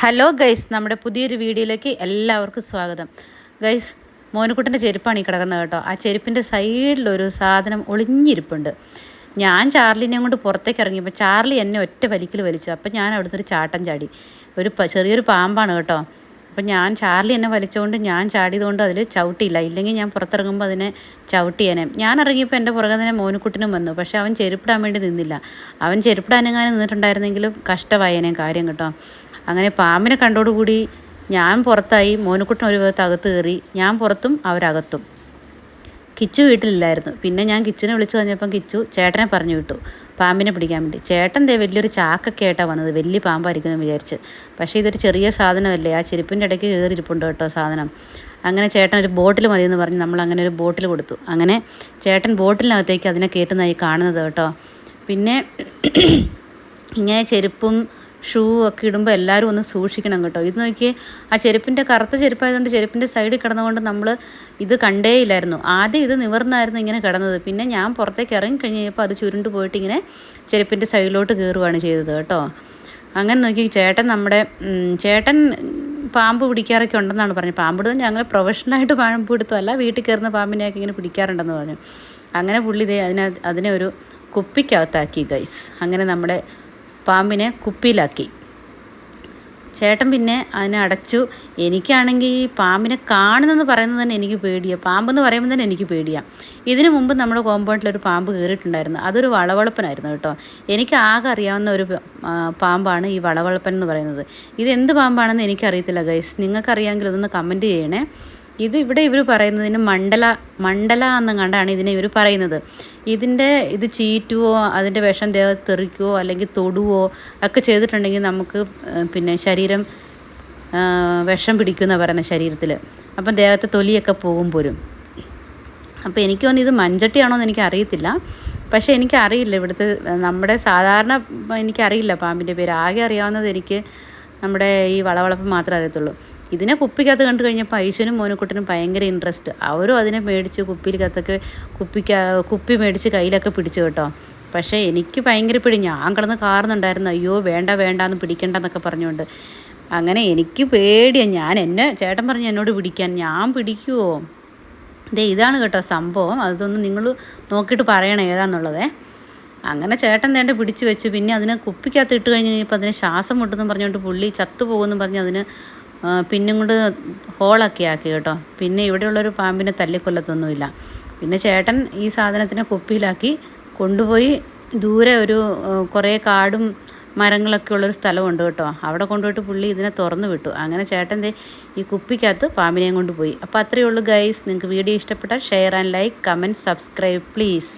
Hello guys നമ്മുടെ പുതിയൊരു വീഡിയോയിലേക്ക് എല്ലാവർക്കും സ്വാഗതം. ഗൈസ് മോനുക്കുട്ടന്റെ ചെരുപ്പാണ് ഈ കിടക്കുന്നത് കേട്ടോ. ആ ചെരുപ്പിന്റെ സൈഡിലൊരു സാധനം ഒളിഞ്ഞിരിപ്പുണ്ട്. ഞാൻ ചാർലിനെ കൊണ്ട് പുറത്തേക്ക് ഇറങ്ങിയപ്പോൾ ചാർലി എന്നെ ഒറ്റ വലിക്കൽ വലിച്ചു. അപ്പം ഞാൻ അവിടുന്ന് ഒരു ചാട്ടം ചാടി. ഒരു ചെറിയൊരു പാമ്പാണ് കേട്ടോ. അപ്പം ഞാൻ ചാർലി എന്നെ വലിച്ചുകൊണ്ട് ഞാൻ ചാടിയതുകൊണ്ട് അതിൽ ചവിട്ടിയില്ല. ഇല്ലെങ്കിൽ ഞാൻ പുറത്തിറങ്ങുമ്പോൾ അതിനെ ചവിട്ടിയേനെ. ഞാൻ ഇറങ്ങിയപ്പോൾ എന്റെ പുറകെ തന്നെ മോനുക്കുട്ടിനും വന്നു. പക്ഷേ അവൻ ചെരുപ്പിടാൻ വേണ്ടി നിന്നില്ല. അവൻ ചെരുപ്പിടാനെങ്ങാനും നിന്നിട്ടുണ്ടായിരുന്നെങ്കിലും കഷ്ടമായേനെ കാര്യം കേട്ടോ. അങ്ങനെ പാമ്പിനെ കണ്ടോടുകൂടി ഞാൻ പുറത്തായി മോനുക്കുട്ടൻ ഒരു ഭാഗത്ത് അകത്ത് കയറി ഞാൻ പുറത്തും അവരകത്തും. കിച്ചു വീട്ടിലില്ലായിരുന്നു. പിന്നെ ഞാൻ കിച്ചുനെ വിളിച്ചു കഴിഞ്ഞപ്പം കിച്ചു ചേട്ടനെ പറഞ്ഞു വിട്ടു. പാമ്പിനെ പിടിക്കാൻ വേണ്ടി. ചേട്ടൻ ദേ വലിയൊരു ചാക്കൊക്കെ ആയിട്ടാണ് വന്നത്. വലിയ പാമ്പായിരിക്കുമെന്ന് വിചാരിച്ച്. പക്ഷേ ഇതൊരു ചെറിയ സാധനമല്ലേ? ആ ചെരുപ്പിന്റെ ഇടയ്ക്ക് കയറിയിരിപ്പുണ്ട് കേട്ടോ സാധനം. അങ്ങനെ ചേട്ടൻ ഒരു ബോട്ടിൽ മതിയെന്ന് പറഞ്ഞ് നമ്മൾ അങ്ങനെ ഒരു ബോട്ടിൽ കൊടുത്തു. അങ്ങനെ ചേട്ടൻ ബോട്ടിലിനകത്തേക്ക് അതിനെ കയറ്റുന്നതായി കാണുന്നത് കേട്ടോ. പിന്നെ ഇങ്ങനെ ചെരുപ്പും ഷൂ ഒക്കെ ഇടുമ്പോൾ എല്ലാവരും ഒന്ന് സൂക്ഷിക്കണം കേട്ടോ. ഇത് നോക്കിയേ ആ ചെരുപ്പിന്റെ കറുത്ത ചെരുപ്പായതുകൊണ്ട് ചെരുപ്പിന്റെ സൈഡിൽ കിടന്നുകൊണ്ട് നമ്മൾ ഇത് കണ്ടേയില്ലായിരുന്നു. ആദ്യം ഇത് നിവർന്നായിരുന്നു ഇങ്ങനെ കിടന്നത്. പിന്നെ ഞാൻ പുറത്തേക്ക് ഇറങ്ങി കഴിഞ്ഞപ്പോൾ അത് ചുരുണ്ട് പോയിട്ട് ഇങ്ങനെ ചെരുപ്പിന്റെ സൈഡിലോട്ട് കയറുകയാണ് ചെയ്തത് കേട്ടോ. അങ്ങനെ നോക്കി ചേട്ടൻ നമ്മുടെ ചേട്ടൻ പാമ്പ് പിടിക്കാറൊക്കെ ഉണ്ടെന്നാണ് പറഞ്ഞത്. പാമ്പ് ഇടുന്നത് ഞങ്ങൾ പ്രൊഫഷണലായിട്ട് പാമ്പ് പിടുത്തമല്ല വീട്ടിൽ കയറുന്ന പാമ്പിനെയൊക്കെ ഇങ്ങനെ പിടിക്കാറുണ്ടെന്ന് പറഞ്ഞു. അങ്ങനെ പുള്ളി ഇതേ അതിനെ അതിനെ ഒരു കുപ്പിക്കകത്താക്കി ഗൈസ് അങ്ങനെ നമ്മുടെ പാമ്പിനെ കുപ്പിയിലാക്കി. ചേട്ടൻ പിന്നെ അതിനെ അടച്ചു. എനിക്കാണെങ്കിൽ ഈ പാമ്പിനെ കാണുന്നെന്ന് പറയുന്നത് തന്നെ എനിക്ക് പേടിയാണ് പാമ്പെന്ന് പറയുമ്പോൾ തന്നെ എനിക്ക് പേടിയാ. ഇതിനു മുമ്പ് നമ്മുടെ കോമ്പൗണ്ടിലൊരു പാമ്പ് കയറിയിട്ടുണ്ടായിരുന്നു. അതൊരു വളവളപ്പനായിരുന്നു കേട്ടോ. എനിക്ക് ആകെ അറിയാവുന്ന ഒരു പാമ്പാണ് ഈ വളവളപ്പൻ എന്ന് പറയുന്നത്. ഇത് എന്ത് പാമ്പാണെന്ന് എനിക്കറിയത്തില്ല ഗൈസ്. നിങ്ങൾക്കറിയാമെങ്കിൽ അതൊന്ന് കമന്റ് ചെയ്യണേ. ഇത് ഇവിടെ ഇവർ പറയുന്നതിന് മണ്ഡല മണ്ഡല എന്നും കണ്ടാണ് ഇതിനെ ഇവർ പറയുന്നത്. ഇതിന്റെ ഇത് ചീറ്റുവോ അതിന്റെ വിഷം ദേഹത്ത് തെറിക്കുവോ അല്ലെങ്കിൽ തൊടുവോ ഒക്കെ ചെയ്തിട്ടുണ്ടെങ്കിൽ നമുക്ക് പിന്നെ ശരീരം വിഷം പിടിക്കുന്ന പറയുന്ന ശരീരത്തിൽ അപ്പം ദേഹത്തെ തൊലിയൊക്കെ പോകും പോരും അപ്പോൾ എനിക്ക് തോന്നുന്നു ഇത് മഞ്ചട്ടിയാണോ എന്ന് എനിക്ക് അറിയത്തില്ല പക്ഷേ എനിക്കറിയില്ല ഇവിടുത്തെ നമ്മുടെ സാധാരണ എനിക്കറിയില്ല പാമ്പിന്റെ പേര്. ആകെ അറിയാവുന്നത് എനിക്ക് നമ്മുടെ ഈ വളവളപ്പ് മാത്രമേ അറിയത്തുള്ളൂ. ഇതിനെ കുപ്പിക്കകത്ത് കണ്ടു കഴിഞ്ഞപ്പോൾ ഐശ്വനും മോനക്കുട്ടനും ഭയങ്കര ഇൻട്രസ്റ്റ് അവരും അതിനെ മേടിച്ച് കുപ്പിയിലകത്തൊക്കെ കുപ്പിക്ക കുപ്പി മേടിച്ച് കയ്യിലൊക്കെ പിടിച്ചു കേട്ടോ. പക്ഷേ എനിക്ക് ഭയങ്കര പിടി. ഞാൻ കിടന്ന് കാറുന്നുണ്ടായിരുന്നു. അയ്യോ വേണ്ട വേണ്ട എന്ന് പിടിക്കണ്ടെന്നൊക്കെ പറഞ്ഞുകൊണ്ട്. അങ്ങനെ എനിക്ക് പേടിയാണ് ഞാൻ എന്നെ ചേട്ടൻ പറഞ്ഞു എന്നോട് പിടിക്കാൻ. ഞാൻ പിടിക്കുമോ ഇതേ ഇതാണ് കേട്ടോ സംഭവം. അതൊന്ന് നിങ്ങൾ നോക്കിയിട്ട് പറയണം ഏതാണെന്നുള്ളതേ അങ്ങനെ ചേട്ടൻ തേണ്ട പിടിച്ചു വെച്ചു. പിന്നെ അതിന് കുപ്പിക്കകത്ത് ഇട്ട് കഴിഞ്ഞ് കഴിഞ്ഞപ്പോൾ അതിന് ശ്വാസം മുട്ടെന്ന് പറഞ്ഞുകൊണ്ട് പുള്ളി ചത്തുപോകുമെന്ന് പറഞ്ഞ് അതിന് പിന്നും കൊണ്ട് ഹോളൊക്കെ ആക്കി കേട്ടോ. പിന്നെ ഇവിടെയുള്ളൊരു പാമ്പിനെ തല്ലിക്കൊല്ലത്തൊന്നുമില്ല. പിന്നെ ചേട്ടൻ ഈ സാധനത്തിനെ കുപ്പിയിലാക്കി കൊണ്ടുപോയി ദൂരെ ഒരു കുറേ കാടും മരങ്ങളൊക്കെ ഉള്ളൊരു സ്ഥലമുണ്ട് കേട്ടോ. അവിടെ കൊണ്ടുപോയിട്ട് പുള്ളി ഇതിനെ തുറന്നു വിട്ടു. അങ്ങനെ ചേട്ടൻ ഈ കുപ്പിക്കകത്ത് പാമ്പിനെയും കൊണ്ടുപോയി അപ്പോൾ അത്രയേ ഉള്ളൂ ഗൈസ്. നിങ്ങൾക്ക് വീഡിയോ ഇഷ്ടപ്പെട്ടാൽ share and like comment subscribe please.